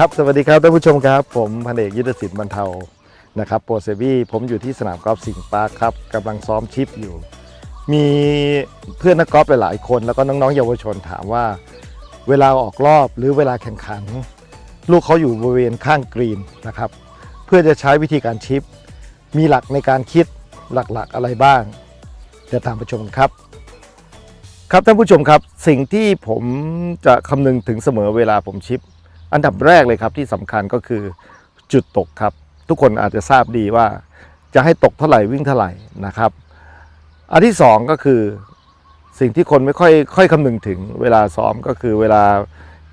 ครับสวัสดีครับท่านผู้ชมครับ ผมพันเอกยุทธศิลป์บรรเทานะครับโปรเซบี้ผมอยู่ที่สนามกอล์ฟสิงห์ปาร์คครับกำลังซ้อมชิปอยู่ มีเพื่อนนักกอล์ฟหลายๆคน แล้วก็น้องๆเยาวชนถามว่า เวลาออกรอบหรือเวลาแข่งขัน ลูกเขาอยู่บริเวณข้างกรีนนะครับ เพื่อจะใช้วิธีการชิป มีหลักในการคิดหลักๆอะไรบ้างเดี๋ยวตามไปชมครับ ครับท่านผู้ชมครับ สิ่งที่ผมจะคำนึงถึงเสมอเวลาผมชิป อันดับแรกเลยครับที่สำคัญก็คือจุดตกครับ ทุกคนอาจจะทราบดีว่า จะให้ตกเท่าไหร่วิ่งเท่าไหร่นะครับ อันที่สองก็คือสิ่งที่คนไม่ค่อยค่อยคำนึงถึงเวลาซ้อมก็คือเวลา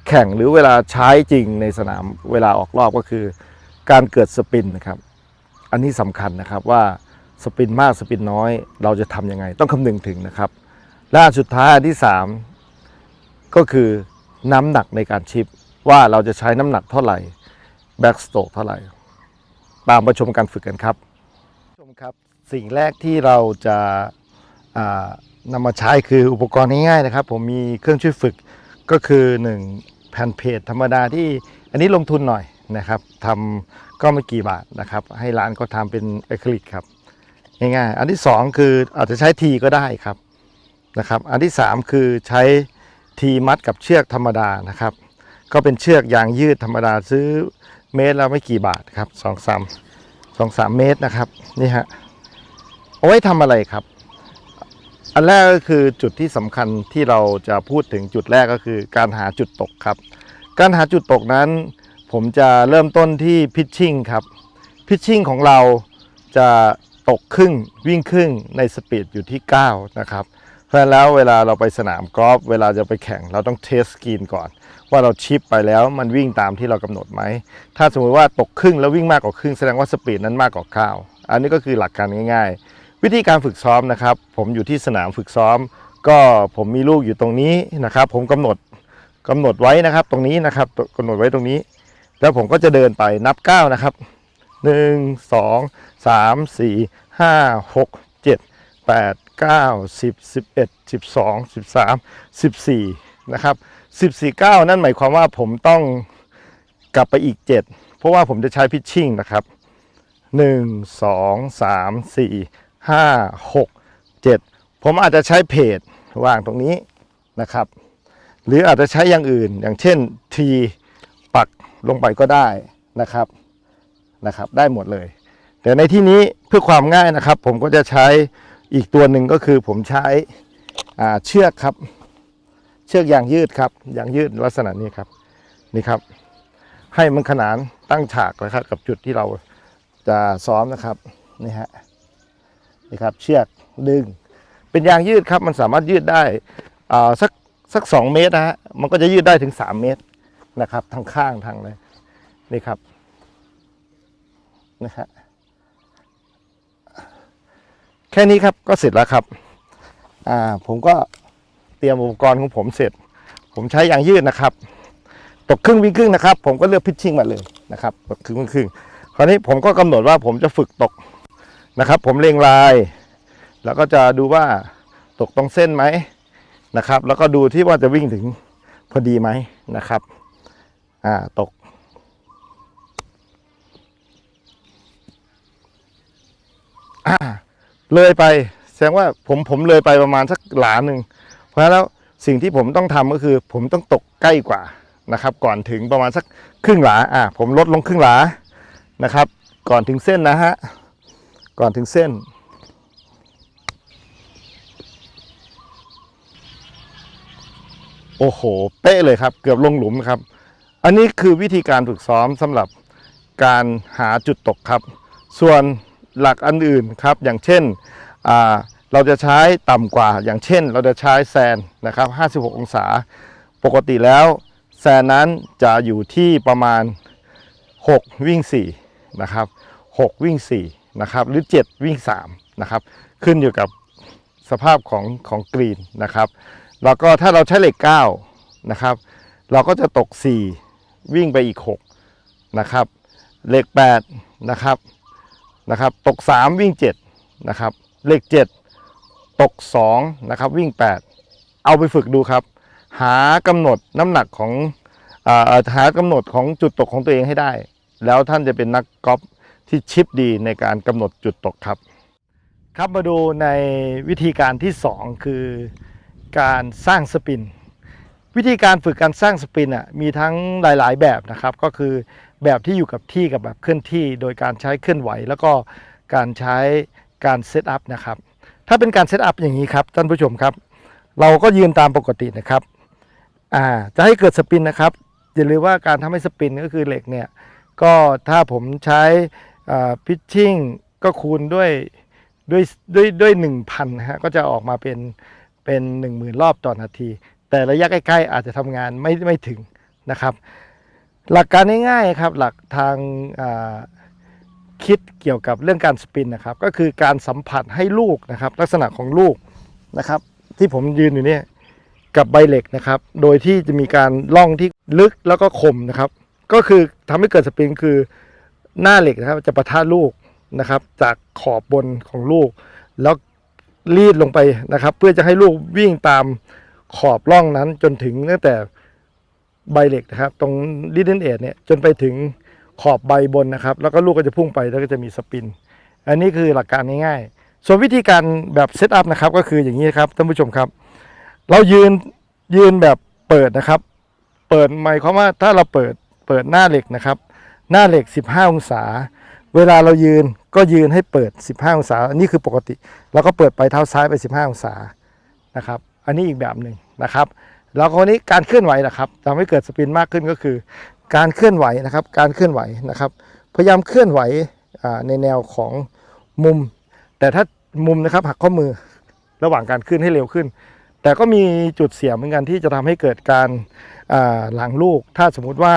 แข่งหรือเวลาใช้จริงในสนามเวลาออกรอบก็คือ การเกิดสปินนะครับ อันนี้สำคัญนะครับว่าสปินมากสปินน้อย เราจะทำยังไง ต้องคำนึงถึงนะครับ และอันสุดท้ายอันที่สามก็คือน้ำหนักในการชิป ว่าเราจะใช้น้ำหนักเท่าไหร่แบ็กสโตกเท่าไหร่ ตามประชมการฝึกกันครับชมครับ สิ่งแรกที่เราจะานำมาใช้คืออุปกรณ์ง่ายๆนะครับ ผมมีเครื่องช่วยฝึกก็คือ 1 แผ่นเพจธรรมดาที่อันนี้ลงทุนหน่อยนะครับทำก็ไม่กี่บาทนะครับ ให้ร้านก็ทำเป็นอะคริลิกครับง่ายๆอันที่ 2 คืออาจจะใช้ทีก็ได้ครับนะครับ อันที่ 3 คือใช้ทีมัดกับเชือกธรรมดานะครับ ก็เป็นเชือกยางยืดธรรมดาซื้อเมตรละไม่กี่บาทครับสองสามสองสามเมตรนะครับนี่ฮะเอาไว้ทำอะไรครับ อันแรกก็คือจุดที่สำคัญที่เราจะพูดถึงจุดแรกก็คือ การหาจุดตกครับ การหาจุดตกนั้น ผมจะเริ่มต้นที่พิชชิ่งครับพิชชิ่งของเราจะตกครึ่งวิ่งครึ่งในสปีดอยู่ที่ 9 นะครับ เพราะฉะนั้นแล้วเวลาเราไปสนามกอล์ฟเวลาจะไปแข่งเราต้องเทสสกรีนก่อน ว่าเราชิปไปแล้วมันวิ่งตามที่เรากำหนดไหม ถ้าสมมติว่าตกครึ่งแล้ววิ่งมากกว่าครึ่งแสดงว่าสปีดนั้นมากกว่าข้าว อันนี้ก็คือหลักการง่าย ๆ วิธีการฝึกซ้อมนะครับ ผมอยู่ที่สนามฝึกซ้อม ก็ผมมีลูกอยู่ตรงนี้นะครับ ผมกำหนดกำหนดไว้นะครับ ตรงนี้นะครับกำหนดไว้ตรงนี้ แล้วผมก็จะเดินไปนับก้านะครับหนึ่งสองสามสี่ห้าหกเจ็ดแปดเก้าสิบสิบเอ็ดสิบสองสิบสามสิบสี่นะครับ สิบสี่เก้านั่นหมายความว่าผมต้องกลับไปอีกเจ็ดเพราะว่าผมจะใช้พิชชิ่งนะครับหนึ่งสองสามสี่ห้าหกเจ็ดผมอาจจะใช้เพจวางตรงนี้นะครับ หรืออาจจะใช้อย่างอื่น อย่างเช่นทีปักลงไปก็ได้นะครับนะครับ ได้หมดเลย แต่ในที่นี้เพื่อความง่ายนะครับ ผมก็จะใช้อีกตัวหนึ่งก็คือผมใช้เชือกครับ เชือกยางยืดครับยางยืดลักษณะนี้ครับนี่ครับ ให้มันขนานตั้งฉากนะครับกับจุดที่เราจะซ้อมนะครับนี่ฮะนี่ครับเชือกดึง เป็นยางยืดครับ มันสามารถยืดได้อ่าสักสักสองเมตรนะฮะมันก็จะยืดได้ถึงสามเมตรนะครับทั้งข้างทั้งเลยนี่ครับนะฮะแค่นี้ครับก็เสร็จแล้วครับ อ่าผมก็ ตรียมอุปกรณ์ของผมเสร็จ ผมใช้ยางยืดนะครับ ตกครึ่งวิ่งครึ่งนะครับ ผมก็เลือกพิชชิ่งมาเลยนะครับตกครึ่งวิ่งครึ่งคราวนี้ผมก็กำหนดว่าผมจะฝึกตกนะครับ ผมเล็งลาย แล้วก็จะดูว่าตกตรงเส้นไหมนะครับ แล้วก็ดูที่ว่าจะวิ่งถึงพอดีไหมนะครับอ่าตกอ่าเลยไปแสดงว่าผมผมเลยไปประมาณสักหลาหนึ่ง เพราะฉะนั้นแล้วสิ่งที่ผมต้องทำก็คือ ผมต้องตกใกล้กว่านะครับ ก่อนถึงประมาณสักครึ่งหลาอ่าผมลดลงครึ่งหลานะครับ ก่อนถึงเส้นนะฮะก่อนถึงเส้นโอ้โห เป๊ะเลยครับ เกือบลงหลุมครับ อันนี้คือวิธีการฝึกซ้อมสำหรับการหาจุดตกครับ ส่วนหลักอันอื่นครับ อย่างเช่นอ่า เราจะใช้ต่ำกว่า อย่างเช่น เราจะใช้แซนนะครับ 56 องศา ปกติแล้วแซนนั้นจะอยู่ที่ประมาณ 6 วิ่ง 4 นะครับ 6 วิ่งนะครับ หรือ 7 วิ่ง 3 นะครับ ขึ้นอยู่กับสภาพของของกรีนนะครับ แล้วก็ถ้าเราใช้เหล็ก 9 นะครับ เราก็จะตก 4 วิ่งไปอีก 6 นะครับ เหล็ก 8 นะครับ นะครับ ตก 3 วิ่ง 7 นะครับ เหล็ก 7 ตก 2 นะครับ วิ่ง 8 เอาไปฝึกดูครับ หากำหนดน้ำหนักของอหากำหนดของจุดตกของตัวเองให้ได้ แล้วท่านจะเป็นนักกอล์ฟที่ชิปดีในการกำหนดจุดตกครับ ครับมาดูในวิธีการที่ 2 คือการสร้างสปิน วิธีการฝึกการสร้างสปินอะมีทั้งหลาย ๆ แบบนะครับ ก็คือแบบที่อยู่กับที่กับแบบเคลื่อนที่ โดยการใช้เคลื่อนไหว แล้วก็การใช้การเซตอัพนะครับ ถ้าเป็นการเซตอัพอย่างนี้ครับท่านผู้ชมครับ เราก็ยืนตามปกตินะครับอ่าจะให้เกิดสปินนะครับอย่าลืมว่าการทำให้สปินก็คือเหล็กเนี่ยก็ถ้าผมใช้พิชชิ่งก็คูณด้วยด้วยด้วยด้วยหนึ่งพันฮะก็จะออกมาเป็นเป็นหนึ่งหมื่นรอบต่อนาที แต่ระยะใกล้ๆอาจจะทำงานไม่ไม่ถึงนะครับ หลักการง่ายๆครับหลักทางา คิดเกี่ยวกับเรื่องการสปินนะครับ ก็คือการสัมผัสให้ลูกนะครับ ลักษณะของลูกนะครับ ที่ผมยืนอยู่เนี่ยกับใบเหล็กนะครับ โดยที่จะมีการล่องที่ลึกแล้วก็คมนะครับ ก็คือทำให้เกิดสปริงคือหน้าเหล็กนะครับจะประทะลูกนะครับ จากขอบบนของลูก แล้วรีดลงไปนะครับ เพื่อจะให้ลูกวิ่งตามขอบร่องนั้นจนถึงตั้งแต่ใบเหล็กนะครับ ตรงลิดเดนเอทเนี่ยจนไปถึง ขอบใบบนนะครับ แล้วก็ลูกก็จะพุ่งไปแล้วก็จะมีสปิน อันนี้คือหลักการง่ายๆ ส่วนวิธีการแบบเซตอัพนะครับก็คืออย่างนี้ครับท่านผู้ชมครับ เรายืนยืนแบบเปิดนะครับ เปิดหมายความว่าถ้าเราเปิดเปิดหน้าเหล็กนะครับ หน้าเหล็ก 15 องศา เวลาเรายืนก็ยืนให้เปิด 15 องศา อันนี้คือปกติ แล้วก็เปิดไปเท้าซ้ายไป 15 องศานะครับ อันนี้อีกแบบหนึ่งนะครับ แล้วคนนี้การเคลื่อนไหวนะครับทำให้เกิดสปินมากขึ้นก็คือ การเคลื่อนไหวนะครับ การเคลื่อนไหวนะครับ พยายามเคลื่อนไหวในแนวของมุม แต่ถ้ามุมนะครับหักข้อมือระหว่างการขึ้นให้เร็วขึ้น แต่ก็มีจุดเสียเหมือนกันที่จะทำให้เกิดการหลังลูก ถ้าสมมุติว่า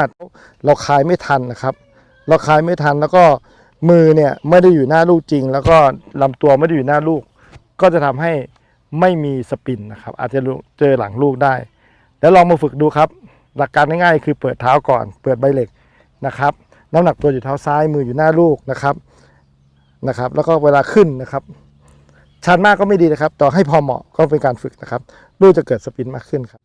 เราคลายไม่ทันนะครับ เราคลายไม่ทันแล้วก็มือเนี่ยไม่ได้อยู่หน้าลูกจริง แล้วก็ลำตัวไม่ได้อยู่หน้าลูก ก็จะทำให้ไม่มีสปินนะครับ อาจจะเจอหลังลูกได้ แล้วลองมาฝึกดูครับ หลักการง่ายๆ คือเปิดเท้าก่อน เปิดใบเหล็กนะครับ น้ำหนักตัวอยู่เท้าซ้ายมืออยู่หน้าลูกนะครับนะครับ แล้วก็เวลาขึ้นนะครับชันมากก็ไม่ดีนะครับ ต่อให้พอเหมาะก็เป็นการฝึกนะครับ ลูกจะเกิดสปินมากขึ้นครับ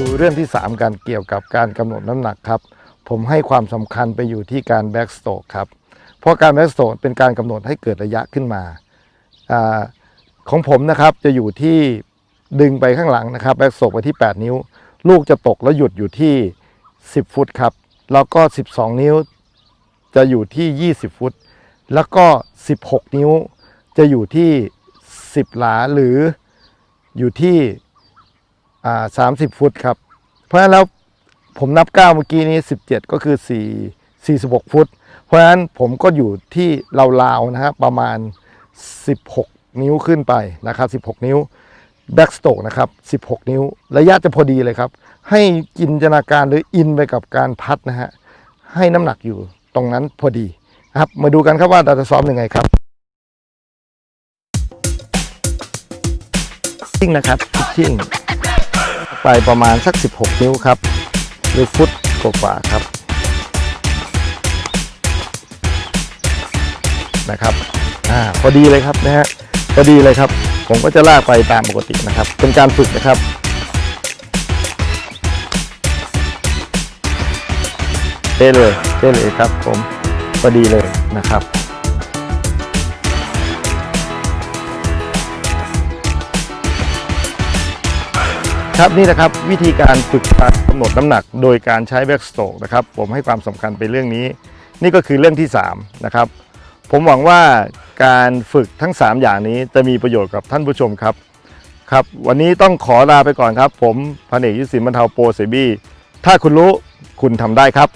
ดูเรื่องที่ 3 การเกี่ยวกับการกำหนดน้ำหนักครับ ผมให้ความสำคัญไปอยู่ที่การแบ็กสโตกครับ เพราะการแบ็กสโตกเป็นการกำหนดให้เกิดระยะขึ้นมาอของผมนะครับจะอยู่ที่ดึงไปข้างหลังนะครับแบ็กสโตกไปที่ 8 นิ้ว ลูกจะตกแล้วหยุดอยู่ที่ 10 ฟุตครับ แล้วก็ 12 นิ้วจะอยู่ที่ 20 ฟุต แล้วก็ 16 นิ้วจะอยู่ที่ 10 หลาหรืออยู่ที่ อ่าสามสิบฟุตครับ เพราะฉะนั้นแล้วผมนับเก้าเมื่อกี้นี้สิบเจ็ดก็คือสี่สี่สิบหกฟุต เพราะฉะนั้นผมก็อยู่ที่ราวๆนะครับประมาณสิบหกนิ้วขึ้นไปนะครับสิบหกนิ้วแบ็กสโตกนะครับสิบหกนิ้ว ระยะจะพอดีเลยครับ ให้จินตนาการหรืออินไปกับการพัดนะฮะ ให้น้ำหนักอยู่ตรงนั้นพอดีครับ มาดูกันครับว่าเราจะซ้อมยังไงครับชิ่งนะครับชิ่ง ไปประมาณสัก 16 นิ้วครับหรือฟุตกว่าๆครับนะครับอ่าพอดีเลยครับนะฮะพอดีเลยครับ ผมก็จะลากไปตามปกตินะครับ เป็นการฝึกนะครับเต้เลยเต้เลยครับผมพอดีเลยนะครับ ครับนี่นะครับวิธีการฝึกการกำหนดน้ำหนักโดยการใช้แบ็กสโตกนะครับผมให้ความสำคัญไปเรื่องนี้ นี่ก็คือเรื่องที่3นะครับผมหวังว่าการฝึกทั้ง 3 อย่างนี้จะมีประโยชน์กับท่านผู้ชมครับครับ วันนี้ต้องขอลาไปก่อนครับ ผมพันเอกยุสินบรรเทาโปรเซบี้ถ้าคุณรู้คุณทำได้ครับ